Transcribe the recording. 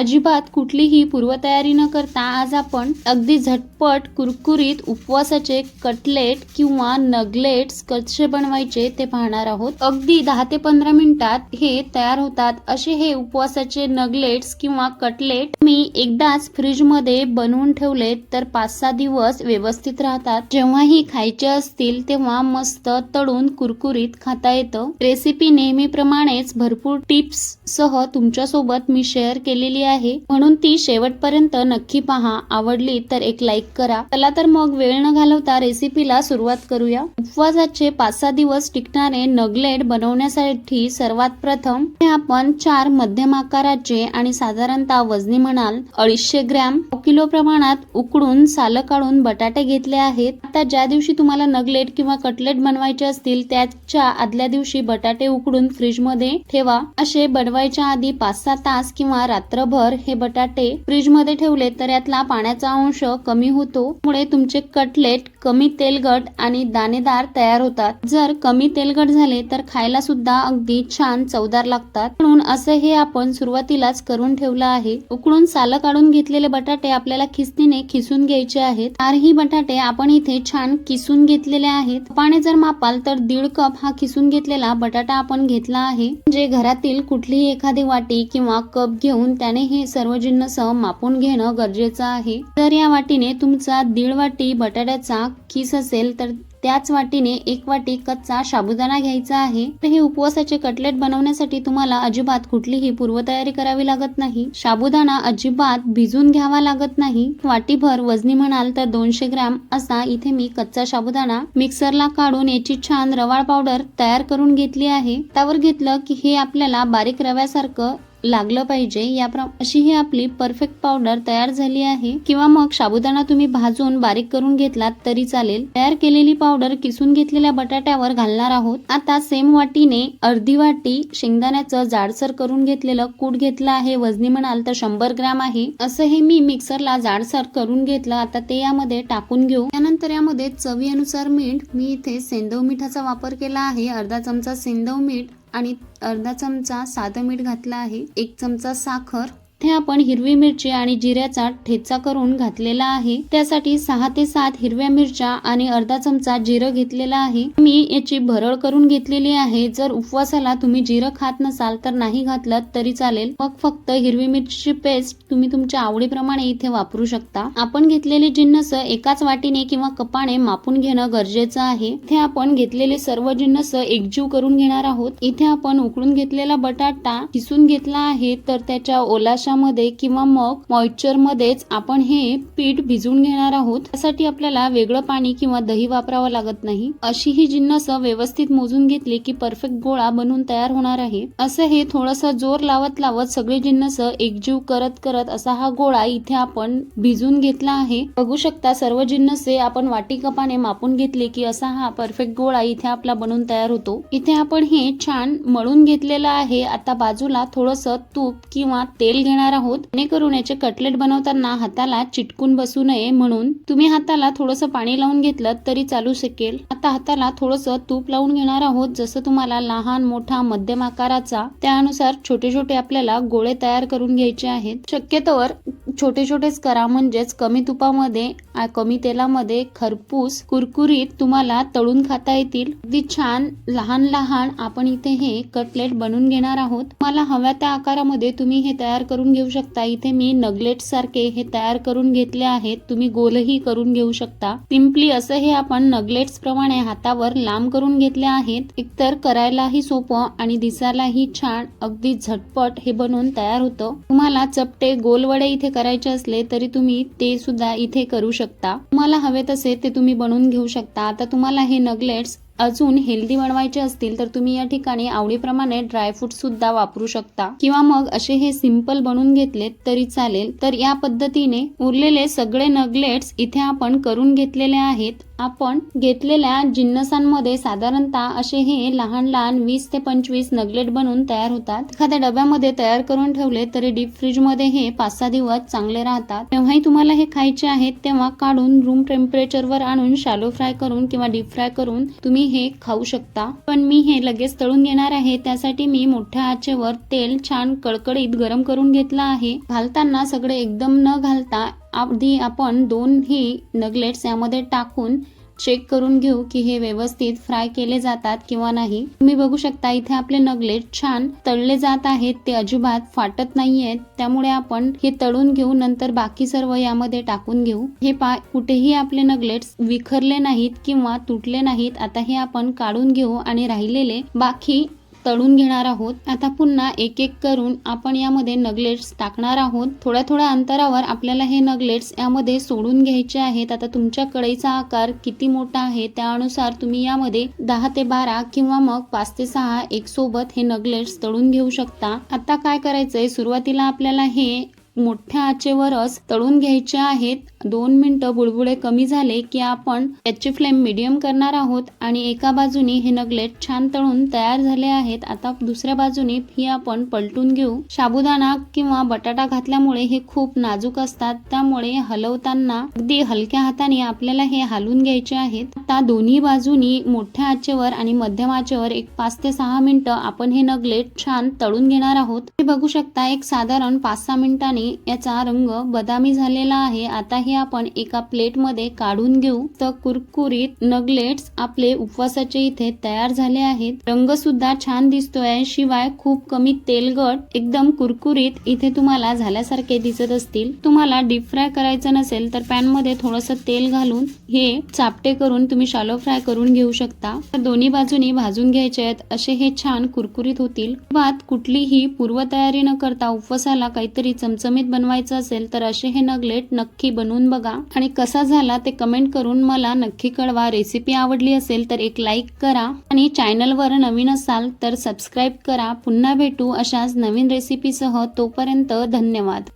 अजिबात कुठलीही पूर्वतयारी न करता आज आपण अगदी झटपट कुरकुरीत उपवासाचे कटलेट किंवा नगलेट्स कसे बनवायचे ते पाहणार आहोत. अगदी दहा ते पंधरा मिनिटात हे तयार होतात. असे हे उपवासाचे नगलेट्स किंवा कटलेट मी एकदाच फ्रीजमध्ये बनवून ठेवले तर पाच सहा दिवस व्यवस्थित राहतात. जेव्हाही खायचे असतील तेव्हा मस्त तळून कुरकुरीत खाता येतं. रेसिपी नेहमीप्रमाणेच भरपूर टिप्स सह तुमच्यासोबत मी शेअर केलेली आहे म्हणून ती शेवटपर्यंत नक्की पहा. आवडली तर एक लाईक करा. चला तर मग वेळ न घालवता रेसिपीला सुरुवात करूया. उपवासाचे पाच सहा दिवस टिकणारे नगलेट बनवण्यासाठी सर्वात प्रथम आपण चार मध्यम आकाराचे आणि साधारणतः वजनी म्हणाल अडीचशे ग्रॅम किलो प्रमाणात उकडून सालं काढून बटाटे घेतले आहेत. आता ज्या दिवशी तुम्हाला नगलेट किंवा कटलेट बनवायचे असतील त्याच्या आदल्या दिवशी बटाटे उकडून फ्रीजमध्ये ठेवा. असे बनवायच्या आधी पाच सहा तास किंवा रात्रभर हे बटाटे फ्रीजमध्ये ठेवले तर यातला पाण्याचा अंश कमी होतो. मुळे तुमचे कटलेट कमी तेलगट आणि दाणेदार तयार होतात. जर कमी तेलगट झाले तर खायला सुद्धा अगदी छान चवदार लागतात. म्हणून असं हे आपण सुरुवातीलाच करून ठेवलं आहे. उकडून सालं काढून घेतलेले बटाटे आपल्याला खिसणीने खिसून घ्यायचे आहेत. चारही बटाटे आपण इथे छान किसून घेतलेले आहेत. पाणी जर मापाल तर दीड कप हा किसून घेतलेला बटाटा आपण घेतला आहे. म्हणजे घरातील कुठलीही एखादी वाटी किंवा कप घेऊन त्याने हे सर्व जिन्नस मापून घेणं गरजेचं आहे. तर या वाटीने तुमचा दीड वाटी बटाट्याचा खीस असेल तर त्याच वाटीने एक वाटी कच्चा साबुदाणा घ्यायचा आहे. तर हे उपवासाचे कटलेट बनवण्यासाठी तुम्हाला अजिबात कुठलीही पूर्वतयारी करावी लागत नाही. साबुदाणा अजिबात भिजून घ्यावा लागत नाही. वाटीभर वजनी म्हणाल तर दोनशे ग्रॅम असा इथे मी कच्चा साबुदाणा मिक्सरला काढून याची छान रवाळ पावडर तयार करून घेतली आहे. त्यावर घेतलं की हे आपल्याला बारीक रव्यासारखं लागलं पाहिजे याप्र अशी ही आपली परफेक्ट पावडर तयार झाली आहे. किंवा मग साबुदाणा तुम्ही भाजून बारीक करून घेतलात तरी चालेल. तयार केलेली पावडर किसून घेतलेल्या बटाट्यावर घालणार आहोत. आता सेम वाटीने अर्धी वाटी शेंगदाण्याचं जाडसर करून घेतलेलं कूट घेतलं आहे. वजनी म्हणाल तर शंभर ग्रॅम आहे. असं हे मी मिक्सरला जाडसर करून घेतलं. आता ते यामध्ये टाकून घेऊ. त्यानंतर यामध्ये चवीनुसार मीठ मी इथे सेंदव मिठाचा वापर केला आहे. अर्धा चमचा सेंदव मीठ आणि अर्धा चमचा साधं मीठ घातलं आहे. एक चमचा साखर इथे आपण हिरवी मिरची आणि जिऱ्याचा ठेचा करून घातलेला आहे. त्यासाठी सहा ते सात हिरव्या मिरच्या आणि अर्धा चमचा जिरं घेतलेला आहे. मी याची भरळ करून घेतलेली आहे. जर उपवासाला तुम्ही जिरं खात नसाल तर नाही घातलं तरी चालेल. मग फक्त हिरवी मिरची पेस्ट तुम्ही तुमच्या आवडीप्रमाणे इथे वापरू शकता. आपण घेतलेले जिन्नस एकाच वाटीने किंवा कपाने मापून घेणं गरजेचं आहे. इथे आपण घेतलेले सर्व जिन्नस एकजीव करून घेणार आहोत. इथे आपण उकळून घेतलेला बटाटा किसून घेतला आहे. तर त्याच्या ओलाशा मध्ये किंवा मग मॉइश्चरमध्येच आपण हे पीठ भिजवून घेणार आहोत त्यासाठी आपल्याला वेगळं पाणी किंवा दही वापरावं लागत नाही. अशी ही जिन्नस व्यवस्थित मोजून घेतली की परफेक्ट गोळा बनून तयार होणार आहे. असं हे थोडस जोर लावत लावत सगळे जिन्नस एकजीव करत करत असा हा गोळा इथे आपण भिजून घेतला आहे. बघू शकता सर्व जिन्नसे आपण वाटी कपाने मापून घेतले की असा हा परफेक्ट गोळा इथे आपला बनून तयार होतो. इथे आपण हे छान मळून घेतलेलं आहे. आता बाजूला थोडस तूप किंवा तेल घेणार घेणार आहोत. जेणेकरून याचे कटलेट बनवताना हाताला चिटकून बसू नये म्हणून तुम्ही हाताला थोडस पाणी लावून घेतलं तरी चालू शकेल. आता हाताला थोडस तूप लावून घेणार आहोत. जसं तुम्हाला लहान मोठा मध्यम आकाराचा त्यानुसार छोटे छोटे आपल्याला गोळे तयार करून घ्यायचे आहेत. शक्यतोवर छोटे छोटेच करा म्हणजेच कमी तुपामध्ये कमी तेलामध्ये खरपूस कुरकुरीत तुम्हाला तळून खाता येतील. अगदी छान लहान लहान आपण इथे हे कटलेट बनवून घेणार आहोत. तुम्हाला हव्या त्या आकारामध्ये तुम्ही हे तयार करून घेऊ शकता. इथे मी नगलेट सारखे हे तयार करून घेतले आहेत. तुम्ही गोलही करून घेऊ शकता. सिम्पली असं हे आपण नगलेट्स प्रमाणे हातावर लांब करून घेतले आहेत. एकतर करायलाही सोपं आणि दिसायलाही छान. अगदी झटपट हे बनवून तयार होतं. तुम्हाला चपटे गोलवडे इथे करायला करायचे असले तरी तुम्ही ते सुद्धा इथे करू शकता. तुम्हाला हवे तसे ते तुम्ही बनवून घेऊ शकता. आता तुम्हाला हे नगलेट्स अजून हेल्दी बनवायचे असतील तर तुम्ही या ठिकाणी आवडीप्रमाणे ड्रायफ्रूट सुद्धा वापरू शकता. किंवा मग असे हे सिंपल बनवून घेतलेत तरी चालेल. तर या पद्धतीने उरलेले सगळे नगलेट्स इथे आपण करून घेतलेले आहेत. आपण घेतलेल्या जिन्नसांमध्ये साधारणतः असे हे लहान लहान वीस ते पंचवीस नगलेट बनवून तयार होतात. एखाद्या डब्यामध्ये तयार करून ठेवले तरी डीप फ्रीजमध्ये हे पाच सहा दिवस चांगले राहतात. तेव्हाही तुम्हाला हे खायचे आहेत तेव्हा काढून रूम टेम्परेचरवर आणून शालो फ्राय करून किंवा डीप फ्राय करून तुम्ही हे खाऊ शकता. पण मी हे लगेच तळून घेणार आहे. त्यासाठी मी मोठ्या आचेवर तेल छान कडकडीत गरम करून घेतलं आहे. घालताना सगळे एकदम न घालता आधी आपण दोन ही नगलेट्स यामध्ये टाकून चेक करून घेऊ की हे व्यवस्थित फ्राय केले जातात किंवा नाही. तुम्ही बघू शकता इथे आपले नगलेट छान तळले जात आहेत. ते अजिबात फाटत नाहीयेत. त्यामुळे आपण हे तळून घेऊ नंतर बाकी सर्व यामध्ये टाकून घेऊ. हे पा कुठेही आपले नगलेट्स विखरले नाहीत किंवा तुटले नाहीत. आता हे आपण काढून घेऊ आणि राहिलेले बाकी तळून घेणार आहोत. आता पुन्हा एक एक करून आपण यामध्ये नगलेट्स टाकणार आहोत. थोड्या थोड्या अंतरावर आपल्याला हे नगलेट्स यामध्ये सोडून घ्यायचे आहेत. आता तुमच्या कढईचा आकार किती मोठा आहे त्यानुसार तुम्ही यामध्ये दहा ते बारा किंवा मग पाच ते सहा एक सोबत हे नगलेट्स तळून घेऊ शकता. आता काय करायचंय? सुरुवातीला आपल्याला हे मोठ्या आचेवरच तळून घ्यायचे आहेत. दोन मिनटं बुडबुडे कमी झाले की आपण त्याची फ्लेम मिडियम करणार आहोत आणि एका बाजूनी हे नगलेट छान तळून तयार झाले आहेत. आता दुसऱ्या बाजूने ही आपण पलटून घेऊ. साबुदाणा किंवा बटाटा घातल्यामुळे हे खूप नाजूक असतात. त्यामुळे हलवताना अगदी हलक्या हाताने आपल्याला हे हलवून घ्यायचे आहेत. आता दोन्ही बाजूनी मोठ्या आचेवर आणि मध्यम आचेवर एक पाच ते सहा मिनिटं आपण हे नगलेट छान तळून घेणार आहोत. हे बघू शकता एक साधारण पाच सहा मिनिटांनी याचा रंग बदामी झालेला आहे. आता हे आपण एका प्लेटमध्ये काढून घेऊ. तर कुरकुरीत नगलेट्स आपले उपवासाचे इथे तयार झाले आहेत. रंग सुद्धा छान दिसतोय. शिवाय खूप कमी तेलगट एकदम कुरकुरीत इथे तुम्हाला झाल्यासारखे दिसत असतील. तुम्हाला डीप फ्राय करायचं नसेल तर पॅनमध्ये थोडस तेल घालून हे चापटे करून तुम्ही शालो फ्राय करून घेऊ शकता. तर दोन्ही बाजूनी भाजून घ्यायचे आहेत. असे हे छान कुरकुरीत होतील. बात कुठलीही पूर्वतयारी न करता उपवासाला काहीतरी चमचमीत बनवायचं असेल तर असे हे नगलेट नक्की बनवून बघा. आणि कसा झाला ते कमेंट करून मला नक्की कळवा. रेसिपी आवडली असेल तर एक लाईक करा. आणि चॅनलवर नवीन असाल तर सबस्क्राईब करा. पुन्हा भेटू अशाच नवीन रेसिपीसह. तोपर्यंत धन्यवाद.